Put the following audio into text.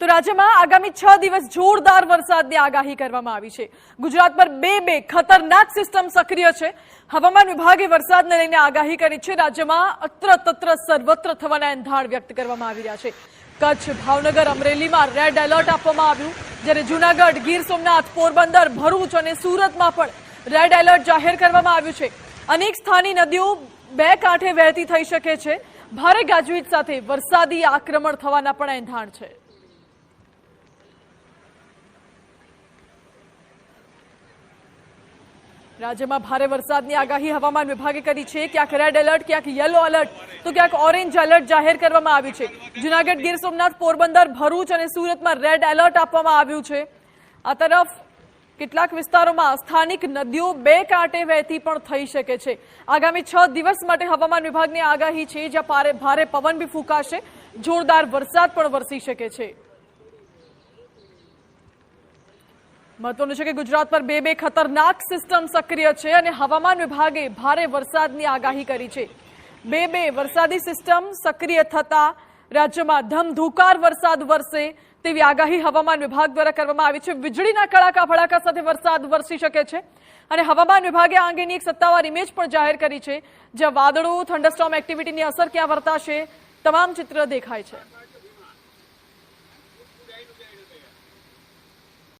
તો રાજ્યમાં આગામી છ દિવસ જોરદાર વરસાદની આગાહી કરવામાં આવી છે. ગુજરાત પર બે બે ખતરનાક સિસ્ટમ સક્રિય છે. હવામાન વિભાગે વરસાદને લઈને આગાહી કરી છે. રાજ્યમાં અત્ર તત્ર સર્વત્ર થવાના એંધાણ વ્યક્ત કરવામાં આવી રહ્યા છે. કચ્છ, ભાવનગર, અમરેલીમાં રેડ એલર્ટ આપવામાં આવ્યું. જ્યારે જૂનાગઢ, ગીર સોમનાથ, પોરબંદર, ભરૂચ અને સુરતમાં પણ રેડ એલર્ટ જાહેર કરવામાં આવ્યું છે. અનેક સ્થાની નદીઓ બે કાંઠે વહેતી થઈ શકે છે. ભારે ગાજવીજ સાથે વરસાદી આક્રમણ થવાના પણ એંધાણ છે. રાજ્યમાં ભારે વરસાદની આગાહી હવામાન વિભાગે કરી છે. ક્યાંક રેડ એલર્ટ ક્યાંક યલો એલર્ટ તો ક્યાંક ઓરેન્જ એલર્ટ જાહેર કરવામાં આવ્યું છે. જુનાગઢ ગીર સોમનાથ પોરબંદર, ભરૂચ અને સુરતમાં રેડ એલર્ટ આપવામાં આવ્યું છે. આ તરફ કેટલાક વિસ્તારોમાં સ્થાનિક નદીઓ બે કાંટે વહેતી પણ થઈ શકે છે. આગામી છ દિવસ માટે હવામાન વિભાગની આગાહી છે, જ્યાં ભારે પવન બી ફૂંકાશે. જોરદાર વરસાદ પણ વરસી શકે છે. મહત્વનું છે કે ગુજરાત પર બે બે ખતરનાક સિસ્ટમ સક્રિય છે અને હવામાન વિભાગે ભારે વરસાદની આગાહી કરી છે. બે બે વરસાદી સિસ્ટમ સક્રિય થતા રાજ્યમાં ધમધુકાર વરસાદ વરસે તેવી આગાહી હવામાન વિભાગ દ્વારા કરવામાં આવી છે. વીજળીના કડાકા ભડાકા સાથે વરસાદ વરસી શકે છે અને હવામાન વિભાગે આ અંગેની એક સત્તાવાર ઇમેજ પણ જાહેર કરી છે, જ્યાં વાદળો થંડરસ્ટોમ એક્ટિવિટીની અસર ક્યાં વર્તાશે, તમામ ચિત્ર દેખાય છે.